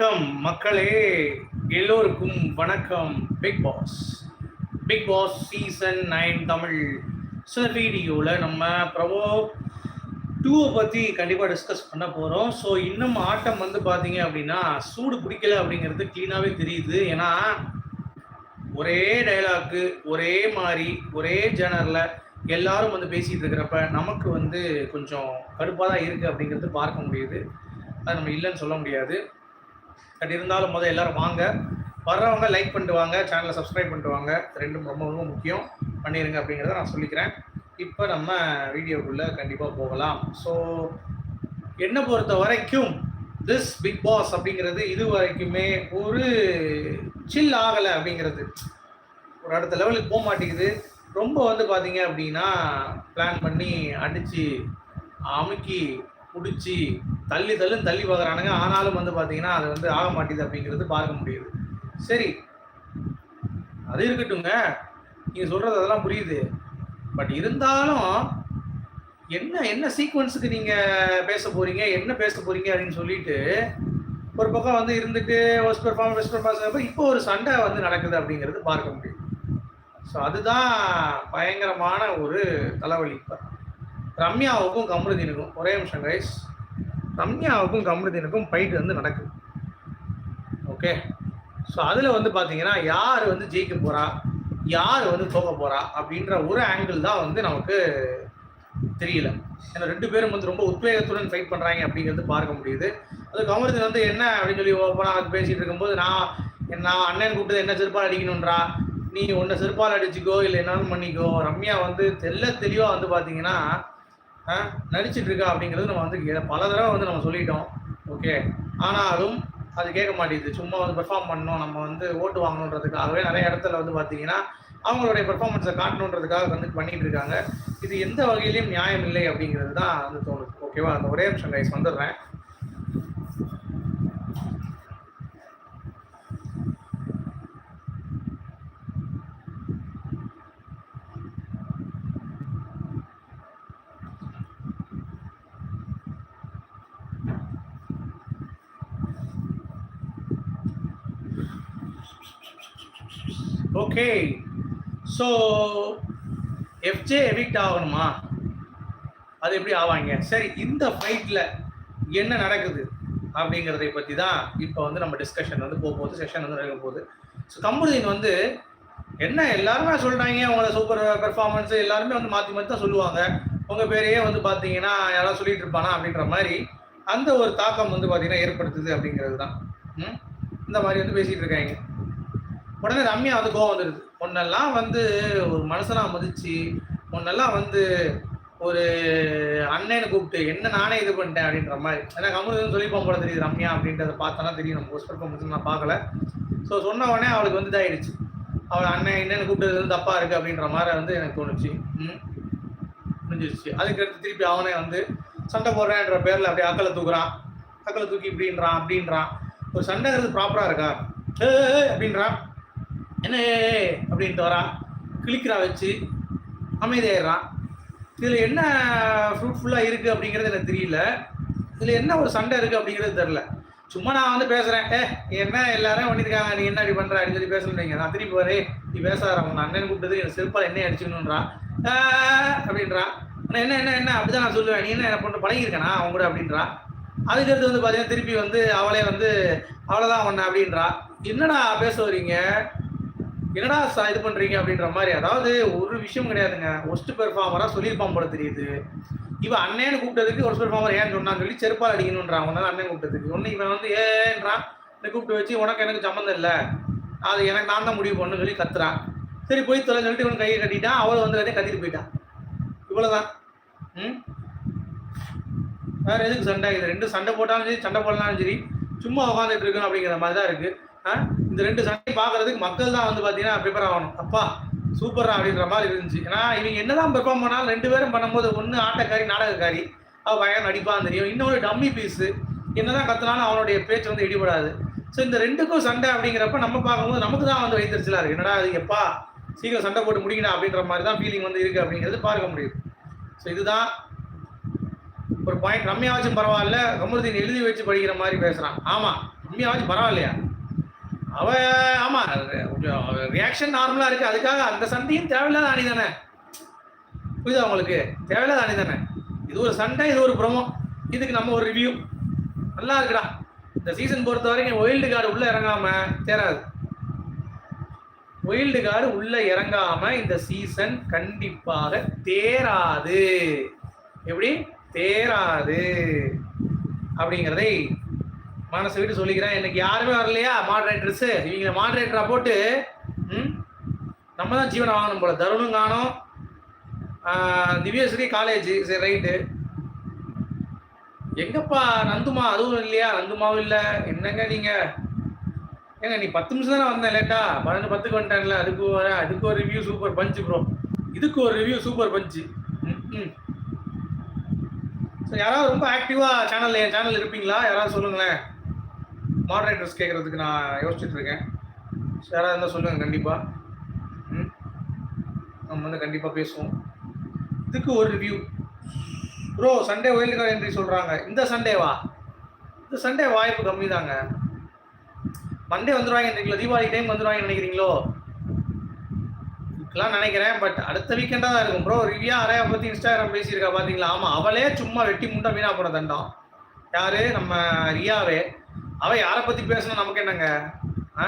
வணக்கம் மக்களே எல்லோருக்கும் வணக்கம். Bigg Boss Bigg Boss season nine Tamil. சில வீடியோவில் நம்ம பிரபோ டூவை பற்றி கண்டிப்பாக டிஸ்கஸ் பண்ண போகிறோம் ஸோ இன்னும் ஆட்டம் வந்து பார்த்தீங்க அப்படின்னா சூடு பிடிக்கல அப்படிங்கிறது க்ளீனாகவே தெரியுது. ஏன்னா ஒரே டைலாக்கு ஒரே மாதிரி ஒரே ஜேனரில் எல்லாரும் வந்து பேசிகிட்டு இருக்கிறப்ப நமக்கு வந்து கொஞ்சம் கடுப்பாக தான் இருக்குது அப்படிங்கிறது பார்க்க முடியுது. அது நம்ம இல்லைன்னு சொல்ல முடியாது. பட் இருந்தாலும் முதல் எல்லாரும் வாங்க. வர்றவங்க லைக் பண்ணிட்டு வாங்க சேனலை சப்ஸ்கிரைப் பண்ணிட்டு வாங்க. ரெண்டும் ரொம்ப ரொம்ப முக்கியம். பண்ணிடுங்க அப்படிங்கிறத நான் சொல்லிக்கிறேன். இப்போ நம்ம வீடியோக்குள்ளே கண்டிப்பாக போகலாம். ஸோ என்னை பொறுத்த வரைக்கும் திஸ் பிக் பாஸ் அப்படிங்கிறது இது வரைக்குமே ஒரு சில் ஆகலை அப்படிங்கிறது. ஒரு அடுத்த லெவலுக்கு போக மாட்டேங்குது. ரொம்ப வந்து பார்த்தீங்க அப்படின்னா பிளான் பண்ணி அடித்து அமுக்கி பிடிச்சி தள்ளி தள்ளி தள்ளி பார்க்குறானுங்க. ஆனாலும் வந்து பார்த்தீங்கன்னா அது வந்து ஆக மாட்டேது அப்படிங்கிறது பார்க்க முடியுது. சரி. அது இருக்கட்டுங்க நீங்கள் சொல்கிறது அதெல்லாம் புரியுது. பட் இருந்தாலும் என்ன என்ன சீக்வன்ஸுக்கு நீங்கள் பேச போகிறீங்க என்ன பேச போகிறீங்க அப்படின்னு சொல்லிட்டு ஒரு பக்கம் வந்து இருந்துட்டு ஒஸ்ட் பெர்ஃபார்ம் பெஸ்ட் பெர்ஃபார்ம் இப்போ ஒரு சண்டை வந்து நடக்குது அப்படிங்கிறது பார்க்க முடியும் ஸோ அதுதான் பயங்கரமான ஒரு தலைவலி. இப்போ ரம்யாவுக்கும் கமருதீனுக்கும் ஒரே நிமிஷம் கைஸ் ரம்யாவுக்கும் கமருதீனுக்கும் ஃபைட் வந்து நடக்குது. ஓகே ஸோ அதில் வந்து பார்த்தீங்கன்னா யார் வந்து ஜெயிக்க போகிறா யார் வந்து தோக்க போகிறா அப்படின்ற ஒரு ஆங்கிள் தான் வந்து நமக்கு தெரியல. ஏன்னா ரெண்டு பேரும் வந்து ரொம்ப உத்வேகத்துடன் ஃபைட் பண்ணுறாங்க அப்படிங்கிறது பார்க்க முடியுது. அது கமருதீன் வந்து என்ன அப்படின்னு சொல்லி ஓப்பனாக அது பேசிகிட்டு இருக்கும்போது நான் நான் அண்ணன் கூப்பிட்டு என்ன செருப்பால் அடிக்கணுன்றா நீ ஒன்றை செருப்பால் அடிச்சுக்கோ இல்லை என்னாலும் பண்ணிக்கோ. ரம்யா வந்து தெல்ல தெளிவாக வந்து பார்த்தீங்கன்னா நடிச்சிட்டு இருக்கா அப்படிங்கிறது நம்ம வந்து பல தடவை வந்து நம்ம சொல்லிட்டோம். ஓகே ஆனாலும் அது கேட்க மாட்டேங்குது. சும்மா வந்து பெர்ஃபார்ம் பண்ணணும். நம்ம வந்து ஓட்டு வாங்கணுன்றதுக்காகவே நிறைய இடத்துல வந்து பார்த்தீங்கன்னா அவங்களுடைய பெர்ஃபார்மன்ஸை காட்டணுன்றதுக்காக வந்து பண்ணிட்டு இருக்காங்க இது எந்த வகையிலையும் நியாயம் இல்லை அப்படிங்கிறது தான் வந்து தோணுது. ஓகேவா அந்த ஒரே நிமிஷம் கைஸ் வந்துடுறேன். ஓகே ஸோ எஃப்ஜே எவிக்ட் ஆகணுமா? அது எப்படி ஆவாங்க? சரி இந்த ஃபைட்டில் என்ன நடக்குது அப்படிங்கிறதை பற்றி தான் இப்போ வந்து நம்ம டிஸ்கஷன் வந்து போக போகுது செஷன் வந்து நடக்க போகுது. ஸோ கம்புதீன் வந்து என்ன எல்லாருமே சொல்கிறாங்க உங்களோட சூப்பர் பெர்ஃபார்மன்ஸ் எல்லாருமே வந்து மாற்றி மாற்றி தான் சொல்லுவாங்க. உங்கள் பேரையே வந்து பார்த்தீங்கன்னா யாராவது சொல்லிட்டு இருப்பானா அப்படின்ற மாதிரி அந்த ஒரு தாக்கம் வந்து பார்த்தீங்கன்னா ஏற்படுத்துது அப்படிங்கிறது தான் ம்? இந்த மாதிரி வந்து பேசிகிட்டு இருக்காங்க. உடனே ரம்யா வந்து கோவம் வந்துடுது உன்னெல்லாம் வந்து ஒரு மனுஷனா மதிச்சு உன்னெல்லாம் வந்து ஒரு அண்ணனை கூப்பிட்டு என்ன நானே இது பண்ணிட்டேன் அப்படின்ற மாதிரி. ஏன்னா கமல் சொல்லிப்போம் போல தெரியுது ரம்யா அப்படின்றத பார்த்தோன்னா தெரியும். நம்ம போஸ்ட் பர்ஃபார்மன்ஸ் நான் பார்க்கல. ஸோ சொன்ன உடனே அவளுக்கு வந்து இதாயிடுச்சு. அவள் அண்ணன் என்னன்னு கூப்பிட்டது வந்து தப்பா இருக்கு? அப்படின்ற மாதிரி வந்து எனக்கு தோணுச்சு. ம். முடிஞ்சிருச்சு. அதுக்கடுத்து திருப்பி அவனே வந்து சண்டை போடுறேன்ற பேரில் அப்படியே அக்கலை தூக்குறான். அக்கலை தூக்கி இப்படின்றான் அப்படின்றான். ஒரு சண்டைங்கிறது ப்ராப்பராக இருக்கா? அப்படின்றான் என்ன அப்படின்ட்டு வரான். கிளிக்கிறா வச்சு அமைதியாயிடுறான். இதில் என்ன ஃப்ரூட்ஃபுல்லாக இருக்குது அப்படிங்கிறது எனக்கு தெரியல. இதில் என்ன ஒரு சண்டை இருக்குது அப்படிங்கிறது தெரில சும்மா நான் வந்து பேசுகிறேன் ஏ என்ன எல்லாரும் பண்ணியிருக்காங்க நீ என்ன இப்படி பண்ணுற அப்படின்னு சொல்லி பேசணுன்றீங்க நான் திருப்பி வரே நீ பேசாத உன் அண்ணன் கூப்பிட்டது எனக்கு செருப்பால் என்ன அடிச்சுக்கணுன்றான் அப்படின்றான். ஆனால் என்ன என்ன என்ன? அப்படிதான் நான் சொல்லுவேன். நீ என்ன என்ன பண்ண பழகிருக்கேனா அவங்க கூட அப்படின்றான். அதுக்கடுத்து வந்து பார்த்தீங்கன்னா திருப்பி வந்து அவளே வந்து அவ்வளோதான் ஒன்று அப்படின்றா என்னடா பேச வரீங்க என்னடா சா இது பண்றீங்க அப்படின்ற மாதிரி அதாவது ஒரு விஷயம் கிடையாதுங்க. ஒஸ்ட் பெர்ஃபார்மரா சொல்லியிருப்பான் போல தெரியுது. இவன் அண்ணேன்னு கூப்பிட்டதுக்கு ஒஸ்ட் பெர்ஃபார்மர் ஏன்னு சொன்னான்னு சொல்லி செருப்பால் அடிக்கணுன்றான் உன்னால அண்ணன் கூப்பிட்டதுக்கு. ஒன்று இவன் வந்து ஏன்றான் கூப்பிட்டு வச்சு உனக்கு எனக்கு சம்மந்தம் இல்லை. அது எனக்கு நான் தான் முடிவு பண்ணு சொல்லி கத்துறான். சரி போய் தொலை சொல்லிட்டு இவன் கையை கட்டிட்டான். அவள் வந்து கதையை கத்திட்டு போயிட்டான் இவ்வளோதான் ம்? வேற எதுக்கு சண்டை? இது ரெண்டு சண்டை போட்டாலும் சரி சண்டை போடலாலும் சரி சும்மா உட்காந்துட்டு இருக்கணும் அப்படிங்கிற மாதிரி தான் இருக்கு. ஆ? இந்த ரெண்டு சண்டையும் பார்க்கறதுக்கு மக்கள் தான் வந்து பார்த்தீங்கன்னா ப்ரிப்பேர் ஆகணும். அப்பா சூப்பரா அப்படின்ற மாதிரி இருந்துச்சு. ஏன்னா இவங்க என்னதான் பெர்ஃபார்ம் பண்ணாலும் ரெண்டு பேரும் பண்ணும்போது ஒன்று ஆட்டக்காரி நாடகக்காரி. அவ பயன் நடிப்பான்னு தெரியும். இன்னொரு டம்மி பீஸு என்னதான் கத்துனாலும் அவனுடைய பேச்சு வந்து இடிபடாது. ஸோ இந்த ரெண்டுக்கும் சண்டை அப்படிங்கிறப்ப நம்ம பார்க்கும்போது நமக்கு தான் வந்து வைத்தறிச்சலா இருக்கு. என்னடா அது எப்பா சீக்கிரம் சண்டை போட்டு முடிக்கணும் அப்படின்ற மாதிரி தான் ஃபீலிங் வந்து இருக்கு அப்படிங்கிறது பார்க்க முடியுது. ஸோ இதுதான் ஒரு பாயிண்ட் ரம்யாவாச்சும் பரவாயில்ல. கமருதீன் எழுதி வச்சு படிக்கிற மாதிரி பேசுறான். ஆமா ரம்யாவாச்சும் பரவாயில்லையா? அவ ஆமா கொஞ்சம் ரியாக்ஷன் நார்மலா இருக்கு. அதுக்காக அந்த சண்டையும் தேவையில்லாத அணி தானே? புரியுதா உங்களுக்கு? தேவையில்லாத அணி தானே? இது ஒரு சண்டை இது ஒரு ப்ரோமோ இதுக்கு நம்ம ஒரு ரிவ்யூ நல்லா இருக்குடா. இந்த சீசன் பொறுத்த வரைக்கும் ஒயில்டு கார்டு உள்ள இறங்காம தேராது ஒயில்டு கார்டு உள்ள இறங்காம இந்த சீசன் கண்டிப்பாக தேராது. எப்படி? தேராது. அப்படிங்கிறதை மனசு விட்டு சொல்லிக்கிறேன். எனக்கு யாருமே வரலையா? மாடரேட்டர்ஸ் இவங்களை மாடரேட்டரா போட்டு ம்? நம்ம தான் ஜீவனை வாங்கணும் போல. தருணும் காணும். திவ்யஸ்ரீ காலேஜ் சரி ரைட்டு எங்கப்பா நந்துமா? அதுவும் இல்லையா? நந்துமாவும் இல்லை. என்னங்க நீங்கள் ஏங்க நீ பத்து நிமிஷம் தானே வந்தேன் லேட்டா பன்னெண்டு பத்துக்கு வந்துட்டேன்ல. அதுக்கு ஒரு அதுக்கு ஒரு ரிவ்யூ சூப்பர் பஞ்சு ப்ரோ இதுக்கு ஒரு ரிவ்யூ சூப்பர் பஞ்சு ம் ஸோ யாராவது ரொம்ப ஆக்டிவாக சேனல் என் சேனல் இருப்பீங்களா? யாராவது சொல்லுங்களேன். மாடரேட்டர்ஸ் கேட்குறதுக்கு நான் யோசிச்சுட்டு இருக்கேன் ஸோ யாராவது இருந்தால் சொல்லுங்கள் கண்டிப்பாக ம்? நம்ம வந்து கண்டிப்பாக பேசுவோம். இதுக்கு ஒரு review bro Sunday wild card entry சொல்கிறாங்க இந்த சண்டேவா இந்த சண்டே வாய்ப்பு கம்மி தாங்க மண்டே வந்துடுவாங்க தீபாவளி டைம் வந்துடுவாங்கன்னு நினைக்கிறீங்களோ? இதுக்கெல்லாம் நினைக்கிறேன் பட் அடுத்த வீக்கெண்டாக தான் இருக்கும். ப்ரோ ரிவ்யா அரையா பற்றி இன்ஸ்டாகிராம் பேசியிருக்கா பார்த்தீங்களா ஆமாம் அவளே சும்மா வெட்டி முட்டை வீணா போன தண்டம். யாரு? நம்ம ரியாவே. அவன் யாரை பற்றி பேசணும் நமக்கு என்னங்க? ஆ?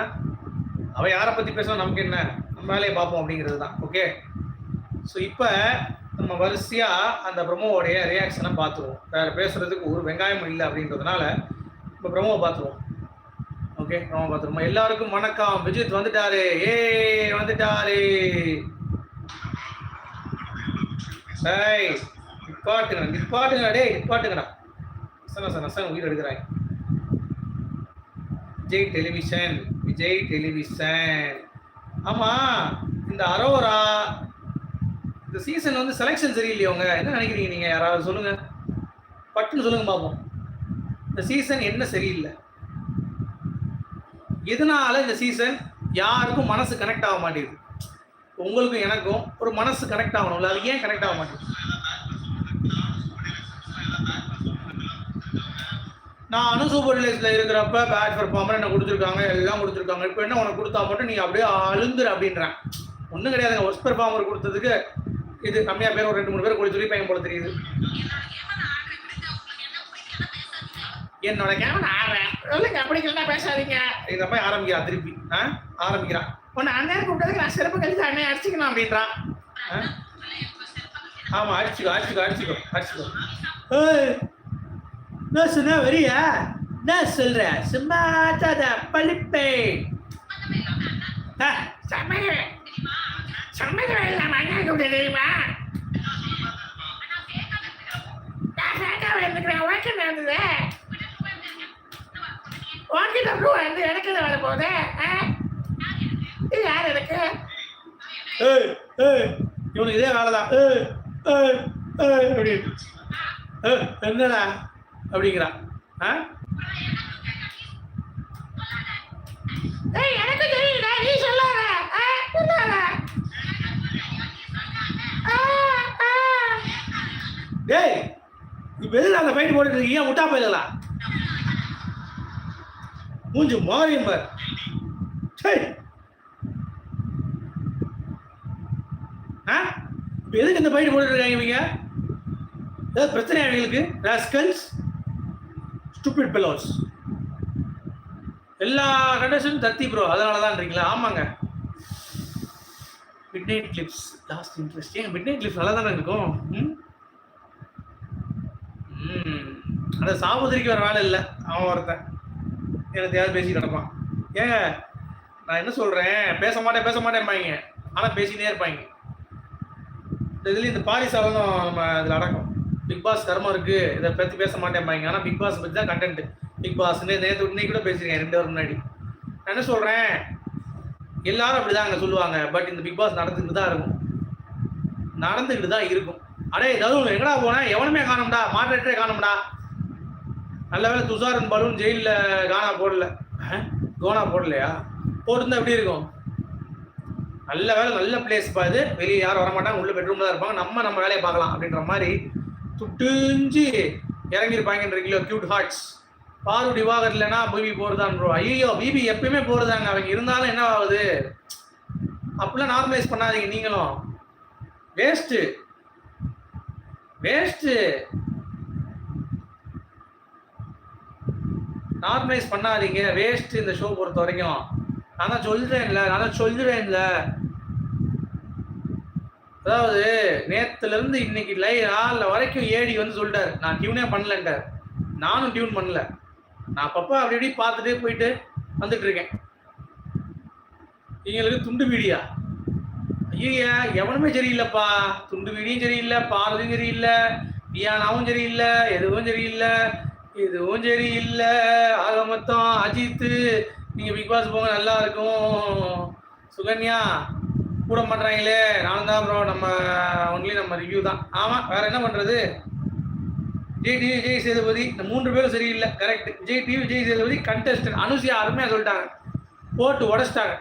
யாரை பற்றி பேசணும் நமக்கு என்ன? நம்ம வேலையை பார்ப்போம் அப்படிங்கிறது தான் ஓகே ஸோ இப்போ நம்ம வரிசையா அந்த பிரம்மோவோடைய ரியாக்ஷனை பார்த்துருவோம். வேறு பேசுறதுக்கு ஒரு வெங்காயம் இல்லை அப்படின்றதுனால இப்போ பிரம்மோவை பார்த்துருவோம். ஓகே ப்ரமோ பார்த்துருவோம். எல்லாருக்கும் வணக்கம். விஜித் வந்துட்டாரு. ஏ வந்துட்டாரு. நிப்பாட்டுங்க நிப்பாட்டுங்க டேய் நிப்பாட்டுங்கடா. சன சன சன உயிர் எடுக்கிறாங்க விஜய் டெலிவிஷன் விஜய் டெலிவிஷன். ஆமா இந்த அரோரா இந்த சீசன் வந்து செலெக்ஷன் சரியில்லையோங்க. என்ன நினைக்கிறீங்க நீங்க? யாராவது சொல்லுங்க. பட்டுன்னு சொல்லுங்க பார்ப்போம் இந்த சீசன் என்ன சரியில்லை? எதனால இந்த சீசன் யாருக்கும் மனசு கனெக்ட் ஆக மாட்டேங்குது? உங்களுக்கும் எனக்கும் ஒரு மனசு கனெக்ட் ஆகணும்ல. அது ஏன் கனெக்ட் ஆக மாட்டேங்குது? நான் சூப்பர் ரிலேஸ்ல இருக்கிறப்ப பேட் பர்ஃபார்மர் என்ன கொடுத்துருக்காங்க எல்லாம் கொடுத்துருக்காங்க. இப்போ என்ன உனக்கு கொடுத்தா மட்டும் நீ அப்படியே அழுந்துரு அப்படின்றேன். ஒன்றும் கிடையாதுங்க. ஒர்ஸ்ட் பர்ஃபார்மர் கொடுத்ததுக்கு இது கம்மியாக பேர் ஒரு ரெண்டு மூணு பேர் கொடுத்து சொல்லி பையன் போல தெரியுது. என்னோட கேமரா ஆடுறேன் இல்லைங்க அப்படி இல்லைன்னா பேசாதீங்க. இந்த மாதிரி ஆரம்பிக்கிறான் திருப்பி. ஆ? ஆரம்பிக்கிறான் உன்னை அண்ணன் கூப்பிட்டதுக்கு நான் சிறப்பு கழித்து அண்ணன் அடிச்சுக்கணும் அப்படின்றான். ஆ? ஆமா அடிச்சுக்கோ அடிச்சுக்கோ அடிச்சுக்கோ அடிச்சுக்கோ. ஏய், என்ன வரியா என்ன சொல்ற சும்மா தாத பழிப்பே. சமையல். சமையல் இல்லாம அண்ணா தெரியுமா? நான் வந்து எனக்கு வேலை ஆ? யார் எனக்கு? இவனுக்கு இதே வேலைதான். ஏய் என்னடா? அப்படிங்கிறான் எனக்கு தெரியுதா நீ சொல்லாத. டேய் இப்போ எதுக்கு அந்த ஃபைட் போட்டுட்டு இருக்கீங்க முட்டா போயிடலாம் மூஞ்சி மோரையும் பார். சரி ஆ? இப்போ எதுக்கு இந்த ஃபைட் போட்டுட்டு இருக்காங்க இவங்க? ஏதாவது பிரச்சனையா இவங்களுக்கு? ராஸ்கல்ஸ் ஸ்டூபிட் பெலோஸ் எல்லா கண்டிஷனும் தத்தி ப்ரோ அதனால தான்றீங்களா ஆமாங்க. Midnight clips last interest ஏன் மிட் நைட் கிளிப்ஸ் நல்லா தானே இருக்கும்? ம்? ம். அந்த சாமுதிரிக்கு வர வேலை இல்லை. அவன் ஒருத்தன். எனக்கு யாரும் பேசி கிடப்பான். ஏங்க நான் என்ன சொல்கிறேன் பேச மாட்டேன் பேச மாட்டேன்பாங்க ஆனால் பேசினே இருப்பாங்க இந்த இதுலேயும் இந்த பாரிசாலும் நம்ம இதில் அடக்கம். பிக் பாஸ் கர்மம் இருக்கு. இதை பற்றி பேச மாட்டேன்பாங்க ஆனால் பிக் பாஸ் பற்றி தான் கண்டென்ட் பிக் பாஸ் நேற்று இன்னைக்கு கூட பேசியிருக்கேன் ரெண்டு வாரம் முன்னாடி. நான் என்ன சொல்கிறேன் எல்லாரும் அப்படிதான் அங்கே சொல்லுவாங்க. பட் இந்த பிக் பாஸ் நடந்துக்கிட்டு தான் இருக்கும். நடந்துக்கிட்டு தான் இருக்கும். அடே ஏதாவது எங்கடா போனேன் எவனுமே காணும்டா. மாடரேட்டரே காணும்டா. நல்ல வேலை துஷாரன் பலூன் ஜெயிலில் கானா போடல. கோனா போடலையா? போட்டிருந்தா எப்படி இருக்கும்? நல்ல வேலை நல்ல பிளேஸ் பாது வெளியே யாரும் வரமாட்டாங்க. உள்ள பெட்ரூம்ல தான் இருப்பாங்க. நம்ம நம்ம வேலையை பார்க்கலாம் அப்படின்ற மாதிரி துட்டுஞ்சு இறங்கியிருப்பாங்கன்றீங்களோ கியூட் ஹார்ட்ஸ் பாரு டிவாகர் இல்லைன்னா பிபி போகிறதான் ப்ரோ ஐயோ பிபி எப்பயுமே போகிறதாங்க அவங்க இருந்தாலும் என்ன ஆகுது? அப்படிலாம் நார்மலைஸ் பண்ணாதீங்க நீங்களும். வேஸ்ட்டு வேஸ்ட்டு நார்மலைஸ் பண்ணாதீங்க. வேஸ்ட் இந்த ஷோ பொறுத்த வரைக்கும் நான் தான் சொல்கிறேன்ல நான் தான் சொல்கிறேன்ல அதாவது நேத்துல இருந்து இன்னைக்கு லை நாளில் வரைக்கும் ஏடி வந்து சொல்லிட்டார். நான் டியூனே பண்ணலன்ட்டார். நானும் டியூன் பண்ணல. நான் அப்பப்போ அப்படி இப்படி பார்த்துட்டே போயிட்டு வந்துட்டு இருக்கேன். எங்களுக்கு துண்டு வீடியா ஐயா எவனுமே சரியில்லைப்பா. துண்டு வீடியும் சரியில்லை பாரதியும் சரியில்லை பியானாவும் சரியில்லை எதுவும் சரியில்லை எதுவும் சரியில்லை. ஆக மொத்தம் அஜித்து நீங்கள் பிக் பாஸ் போங்க நல்லா இருக்கும். சுகன்யா கூட பண்ணுறாங்களே நானும் தான் ப்ரோ நம்ம ஒன்லி நம்ம ரிவ்யூ தான். ஆமாம் வேற என்ன பண்ணுறது ஜெய் டிவி விஜய் சேதுபதி. இந்த மூன்று பேரும் சரியில்லை. Correct Vijay TV Vijay Sethupathi contestant Anusiya அருமையாக சொல்லிட்டாங்க. போட்டு உடச்சிட்டாங்க.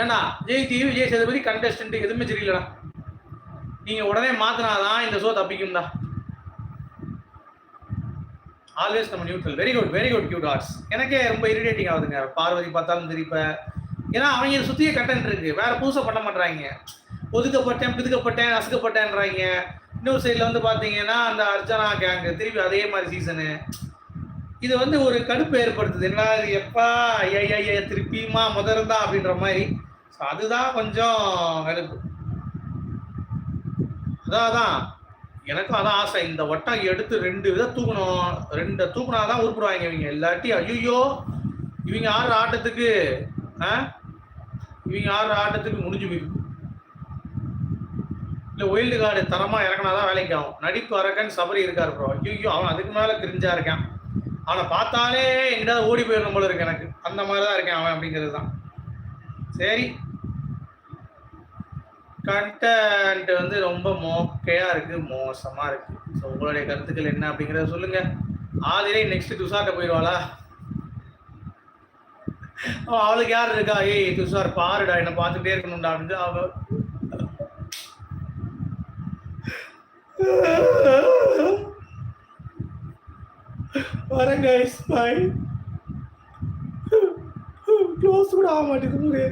ஏன்னா ஜெய் டிவி விஜய் சேதுபதி கண்டெஸ்டன்ட் எதுவுமே சரியில்லடா. நீங்கள் உடனே மாற்றினாதான் இந்த ஷோ தப்பிக்கும் தான் ஆல்வேஸ் நம்ம neutral very good very good cute arts எனக்கே ரொம்ப இரிட்டேட்டிங் ஆகுதுங்க. பார்வதி பார்த்தாலும் திருப்ப ஏன்னா அவங்க சுற்றிய கட்டன் இருக்கு வேற புதுசாக பண்ண மாட்டாங்க ஒதுக்கப்பட்டேன் பிதுக்கப்பட்டேன் நசுக்கப்பட்டேன்றாங்க இன்னொரு சைடில் வந்து பார்த்தீங்கன்னா அந்த அர்ச்சனா கேங்கு திருப்பி அதே மாதிரி சீசனு இது வந்து ஒரு கடுப்பு ஏற்படுத்துது. என்ன இது? எப்பா ஐயா ஐயா திருப்பியுமா முதல் அப்படின்ற மாதிரி. ஸோ அதுதான் கொஞ்சம் கடுப்பு. அதான் அதான். எனக்கும் அதான் ஆசை. இந்த வட்டம் எடுத்து ரெண்டு விதம் தூக்கணும். ரெண்டு தூக்குனாதான் உருப்பிடுவாங்க இவங்க. இல்லாட்டி ஐயோ இவங்க ஆடுற ஆட்டத்துக்கு ஆ? இவங்க ஆடுற ஆட்டத்துக்கு முடிஞ்சு போயிடும். இல்லை ஒயில்டு கார்டு தரமாக இறக்குனாதான் வேலைக்கு ஆகும். நடிப்பு அரக்கன் சபரி இருக்காரு ப்ரோ ஐயோ அவன் அதுக்கு மேலே கிரிஞ்சா இருக்கான். அவனை பார்த்தாலே எங்கிட்டாவது ஓடி போயிடணும் போல இருக்கு எனக்கு. அந்த மாதிரி தான் இருக்கேன் அவன் அப்படிங்கிறது தான் சரி. கண்டென்ட் வந்து ரொம்ப மோக்கையா இருக்கு மோசமா இருக்கு. ஸோ உங்களுடைய கருத்துக்கள் என்ன அப்படிங்கிறத சொல்லுங்க. ஆதிரை நெக்ஸ்ட் துசாட்ட போயிடுவாளா? அவளுக்கு யார் இருக்கா? ஏய் துஷார் பாருடா என்ன பார்த்துட்டே இருக்கணும்டா அப்படின்னு அவ வரங்க கைஸ் க்ளோஸ் கூட ஆக மாட்டேங்குது